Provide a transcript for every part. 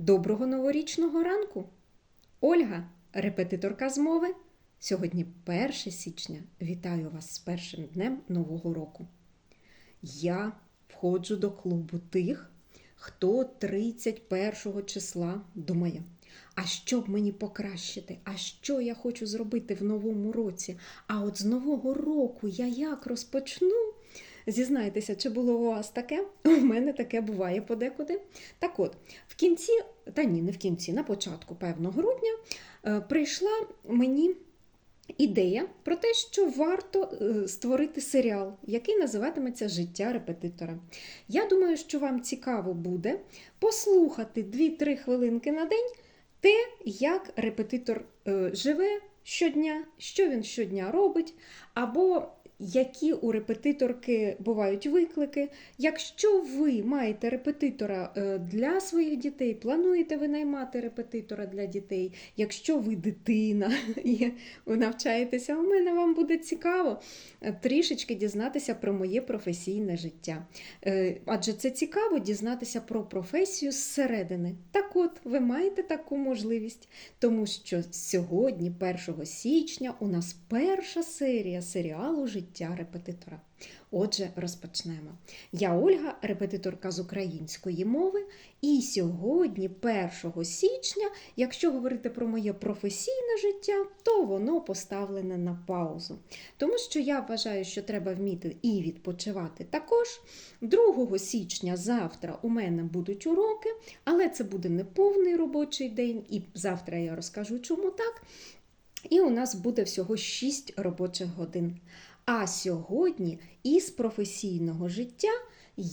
Доброго новорічного ранку! Ольга, репетиторка з мови. Сьогодні 1 січня. Вітаю вас з першим днем Нового року. Я входжу до клубу тих, хто 31 числа думає, а що б мені покращити, а що я хочу зробити в новому році. А от з нового року я як розпочну? Зізнайтеся, чи було у вас таке? У мене таке буває подекуди. Так от, в кінці, та ні, не в кінці, на початку певного грудня е, прийшла мені ідея про те, що варто е, створити серіал, який називатиметься Життя репетитора. Я думаю, що вам цікаво буде послухати 2-3 хвилинки на день те, як репетитор е, живе щодня, що він щодня робить, або які у репетиторки бувають виклики. Якщо ви маєте репетитора е, для своїх дітей, плануєте ви наймати репетитора для дітей, якщо ви дитина і навчаєтеся, у мене вам буде цікаво е, трішечки дізнатися про моє професійне життя. Е, Адже це цікаво дізнатися про професію зсередини. Так от, ви маєте таку можливість, тому що сьогодні, 1 січня, у нас перша серія серіалу Життя репетитора. Отже, розпочнемо. Я Ольга, репетиторка з української мови, і сьогодні, 1 січня, якщо говорити про моє професійне життя, то воно поставлене на паузу. Тому що я вважаю, що треба вміти і відпочивати також. 2 січня завтра у мене будуть уроки, але це буде не повний робочий день, і завтра я розкажу, чому так. І у нас буде всього 6 робочих годин. А сьогодні із професійного життя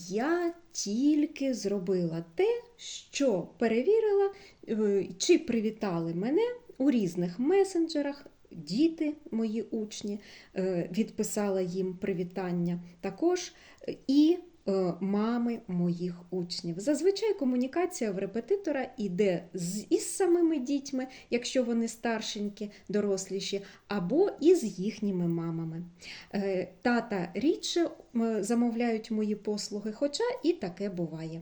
я тільки зробила те, що перевірила, е, чи привітали мене у різних месенджерах. Діти, мої учні, е, відписала їм привітання також е, і мами моїх учнів. Зазвичай комунікація в репетитора йде з, із самими дітьми, якщо вони старшенькі, доросліші, або із їхніми мамами. Е, Тата рідше замовляють мої послуги, хоча і таке буває.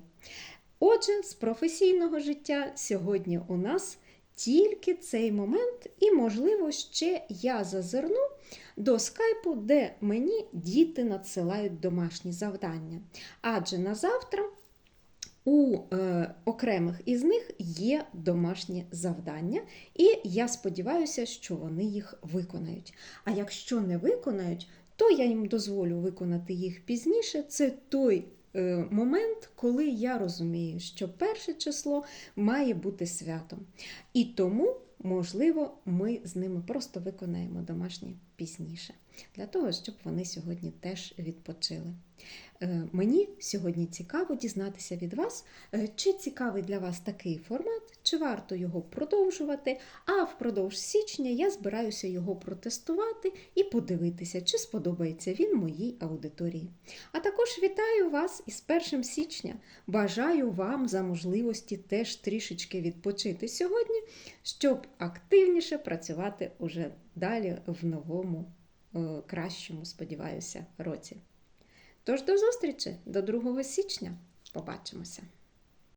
Отже, з професійного життя сьогодні у нас тільки цей момент, і, можливо, ще я зазирну до скайпу, де мені діти надсилають домашні завдання. Адже на завтра у е, окремих із них є домашні завдання, і я сподіваюся, що вони їх виконають. А якщо не виконають, то я їм дозволю виконати їх пізніше. Це той е, момент, коли я розумію, що перше число має бути святом. І тому, можливо, ми з ними просто виконаємо домашні пізніше, для того, щоб вони сьогодні теж відпочили. Е, Мені сьогодні цікаво дізнатися від вас, е, чи цікавий для вас такий формат, чи варто його продовжувати. А впродовж січня я збираюся його протестувати і подивитися, чи сподобається він моїй аудиторії. А також вітаю вас із 1 січня. Бажаю вам за можливості теж трішечки відпочити сьогодні, щоб активніше працювати уже далі в новому, е, кращому, сподіваюся, році. Тож до зустрічі до 2 січня. Побачимося!